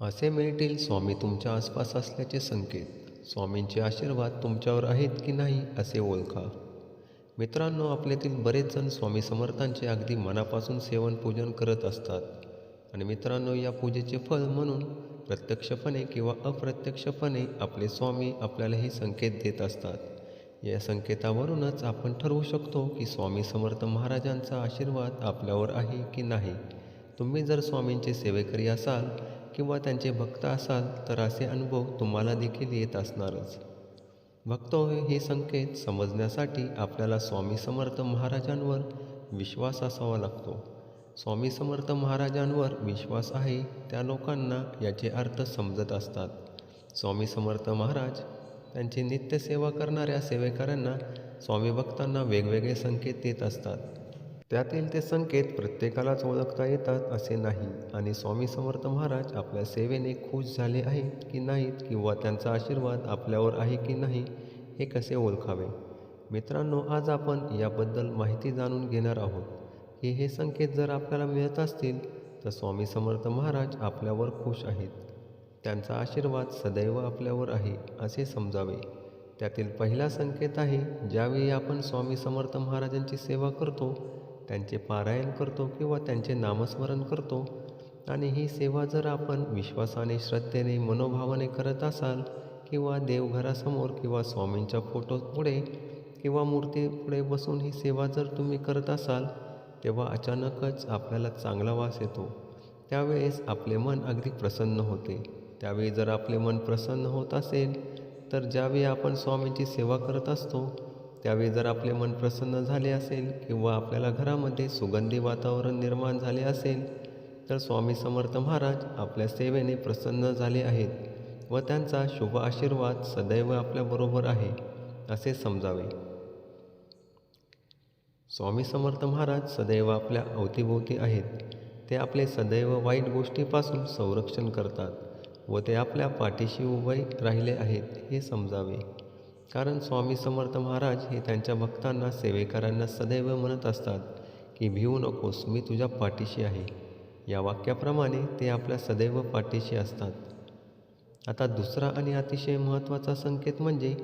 असे मिळतील स्वामी तुमच्या आसपास असल्याचे संकेत. स्वामींचे आशीर्वाद तुमच्यावर आहेत की नाही असे ओळखा. मित्रांनो आपल्यातील बरेच जण स्वामी समर्थांचे अगदी मनापासून सेवन पूजन करत असतात. आणि मित्रांनो या पूजेचे फळ म्हणून प्रत्यक्षपणे किंवा अप्रत्यक्षपणे आपले स्वामी आपल्याला हे संकेत देत असतात. या संकेतावरूनच आपण ठरवू शकतो की स्वामी समर्थ महाराजांचा आशीर्वाद आपल्यावर आहे की नाही. तुम्ही जर स्वामींचे सेवेकरी असाल किंवा त्यांचे भक्त असाल तर असे अनुभव तुम्हाला देखील येत असणारच. भक्त हे संकेत समजण्यासाठी आपल्याला स्वामी समर्थ महाराजांवर विश्वास असावा लागतो. स्वामी समर्थ महाराजांवर विश्वास आहे त्या लोकांना याचे अर्थ समजत असतात. स्वामी समर्थ महाराज त्यांची नित्यसेवा करणाऱ्या सेवेकऱ्यांना स्वामी भक्तांना वेगवेगळे संकेत देत असतात. त्यातील ते संकेत प्रत्येकालाच ओळखता येतात असे नाही. आणि स्वामी समर्थ महाराज आपल्या सेवेने खुश झाले आहेत की नाहीत किंवा त्यांचा आशीर्वाद आपल्यावर आहे की नाही हे कसे ओळखावे? मित्रांनो आज आपण याबद्दल माहिती जाणून घेणार आहोत की हे संकेत जर आपल्याला मिळत असतील तर स्वामी समर्थ महाराज आपल्यावर खुश आहेत. त्यांचा आशीर्वाद सदैव आपल्यावर आहे असे समजावे. त्यातील पहिला संकेत आहे ज्यावेळी आपण स्वामी समर्थ महाराजांची सेवा करतो त्यांचे पारायण करतो किंवा त्यांचे नामस्मरण करतो. आणि ही सेवा जर आपण विश्वासाने श्रद्धेने मनोभावाने करत असाल किंवा देवघरासमोर किंवा स्वामींच्या फोटो पुढे किंवा मूर्तीपुढे बसून ही सेवा जर तुम्ही करत असाल तेव्हा अचानकच आपल्याला चांगला वास येतो. त्यावेळेस आपले मन अगदी प्रसन्न होते. त्यावेळी जर आपले मन प्रसन्न होत असेल तर ज्यावेळी आपण स्वामींची सेवा करत असतो त्यावेळी जर आपले मन प्रसन्न झाले असेल किंवा आपल्याला घरामध्ये सुगंधी वातावरण निर्माण झाले असेल तर स्वामी समर्थ महाराज आपल्या सेवेने प्रसन्न झाले आहेत व त्यांचा शुभ आशीर्वाद सदैव आपल्याबरोबर आहे असे समजावे. स्वामी समर्थ महाराज सदैव आपल्या अवतीभोवती आहेत. ते आपले सदैव वाईट गोष्टीपासून संरक्षण करतात व ते आपल्या पाठीशी उभे राहिले आहेत हे समजावे. कारण स्वामी समर्थ महाराज हे त्यांच्या भक्तांना सेवेकरांना सदैव म्हणत असतात की भिवू नकोस मी तुझ्या पाठीशी आहे. या वाक्याप्रमाणे ते आपल्या सदैव पाठीशी असतात. आता दुसरा आणि अतिशय महत्त्वाचा संकेत म्हणजे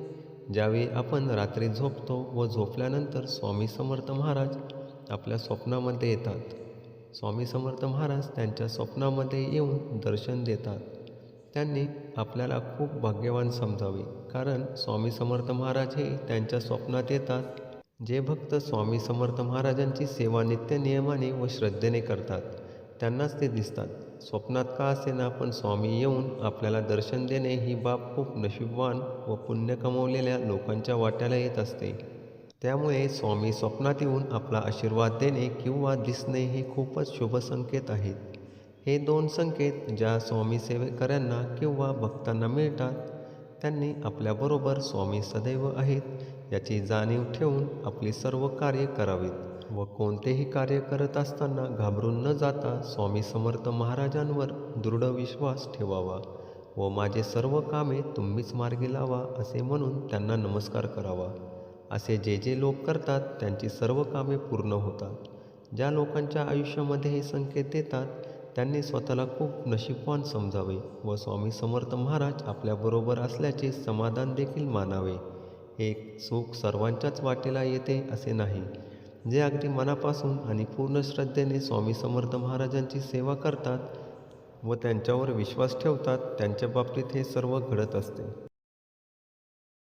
ज्यावेळी आपण रात्री झोपतो व झोपल्यानंतर स्वामी समर्थ महाराज आपल्या स्वप्नामध्ये येतात. स्वामी समर्थ महाराज त्यांच्या स्वप्नामध्ये येऊन दर्शन देतात. त्यांनी आपल्याला खूप भाग्यवान समजावे. कारण स्वामी समर्थ महाराज हे त्यांच्या स्वप्नात येतात. जे भक्त स्वामी समर्थ महाराजांची सेवा नित्य नियमाने व श्रद्धेने करतात त्यांनाच ते दिसतात. स्वप्नात का असेना पण स्वामी येऊन आपल्याला दर्शन देणे ही बाब खूप नशीबवान व पुण्य कमवलेल्या लोकांच्या वाट्याला येत असते. त्यामुळे स्वामी स्वप्नात येऊन आपला आशीर्वाद देणे किंवा दिसणे हे खूपच शुभसंकेत आहेत. हे दोन संकेत ज्या स्वामी सेवेकऱ्यांना किंवा भक्तांना मिळतात त्यांनी आपल्याबरोबर स्वामी सदैव आहेत याची जाणीव ठेवून आपली सर्व कार्य करावीत व कोणतेही कार्य करत असताना घाबरून न जाता स्वामी समर्थ महाराजांवर दृढ विश्वास ठेवावा व माझे सर्व कामे तुम्हीच मार्गी लावा असे म्हणून त्यांना नमस्कार करावा. असे जे जे लोक करतात त्यांची सर्व कामे पूर्ण होतात. ज्या लोकांच्या आयुष्यामध्ये हे संकेत देतात त्यांनी स्वतःला खूप नशीबवान समजावे व स्वामी समर्थ महाराज आपल्याबरोबर असल्याचे समाधान देखील मानावे. एक सुख सर्वांच्याच वाटेला येते असे नाही. जे अगदी मनापासून आणि पूर्ण श्रद्धेने स्वामी समर्थ महाराजांची सेवा करतात व त्यांच्यावर विश्वास ठेवतात त्यांच्या बाबतीत हे सर्व घडत असते.